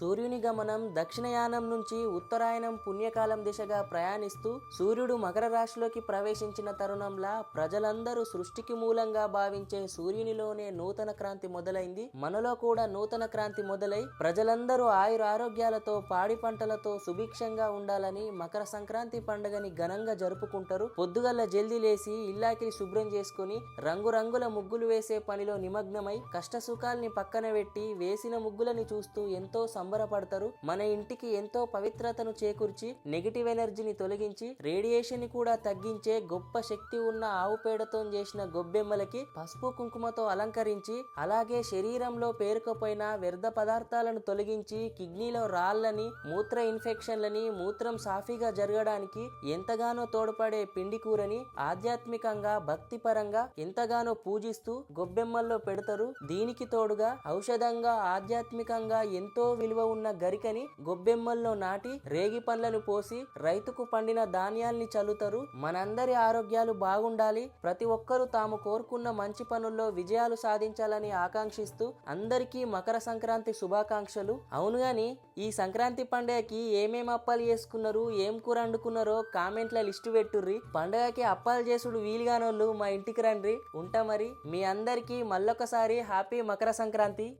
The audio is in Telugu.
సూర్యుని గమనం దక్షిణయానం నుంచి ఉత్తరాయణం పుణ్యకాలం దిశగా ప్రయాణిస్తూ సూర్యుడు మకర రాశిలోకి ప్రవేశించిన తరుణంలా ప్రజలందరూ సృష్టికి మూలంగా భావించే సూర్యునిలోనే నూతన క్రాంతి మొదలైంది. మనలో కూడా నూతన క్రాంతి మొదలై ప్రజలందరూ ఆయుర ఆరోగ్యాలతో పాడి పంటలతో సుభిక్షంగా ఉండాలని మకర సంక్రాంతి పండుగని ఘనంగా జరుపుకుంటారు. పొద్దుగల్ల జల్దీ లేసి ఇల్లాకిని శుభ్రం చేసుకుని రంగురంగుల ముగ్గులు వేసే పనిలో నిమగ్నమై కష్టసుఖాల్ని పక్కన పెట్టి వేసిన ముగ్గులని చూస్తూ ఎంతో సంబరపడతారు. మన ఇంటికి ఎంతో పవిత్రతను చేకూర్చి నెగిటివ్ ఎనర్జీని తొలగించి రేడియేషన్ని కూడా తగ్గించే గొప్ప శక్తి ఉన్న ఆవు పేడతో చేసిన గొబ్బెమ్మలకి పసుపు కుంకుమతో అలంకరించి అలాగే శరీరంలో పేరుకుపోయిన వ్యర్థ పదార్థాలను తొలగించి కిడ్నీలో రాళ్ళని మూత్ర ఇన్ఫెక్షన్లని మూత్రం సాఫీగా జరగడానికి ఎంతగానో తోడ్పడే పిండి కూరని ఆధ్యాత్మికంగా భక్తిపరంగా ఎంతగానో పూజిస్తూ గొబ్బెమ్మల్లో పెడతారు. దీనికి తోడుగా ఔషధంగా ఆధ్యాత్మికంగా ఎంతో విలువ ఉన్న గరికని గొబ్బెమ్మల్లో నాటి రేగి పండ్లను పోసి రైతుకు పండిన ధాన్యాల్ని చల్లుతారు. మనందరి ఆరోగ్యాలు బాగుండాలి. ప్రతి ఒక్కరూ తాము కోరుకున్న మంచి పనుల్లో విజయాలు సాధించాలని ఆకాంక్షిస్తూ అందరికీ మకర సంక్రాంతి శుభాకాంక్షలు. అవును గాని ఈ సంక్రాంతి పండుగకి ఏమేం అప్పాలు చేసుకున్నారు ఏం కూర వండుకున్నారో కామెంట్ల లిస్టు పెట్టుర్రి. పండుగకి అప్పాలు చేసుడు వీలుగానోళ్ళు మా ఇంటికి రండి. ఉంటా మరి. మీ అందరికీ మళ్ళొకసారి హ్యాపీ మకర సంక్రాంతి.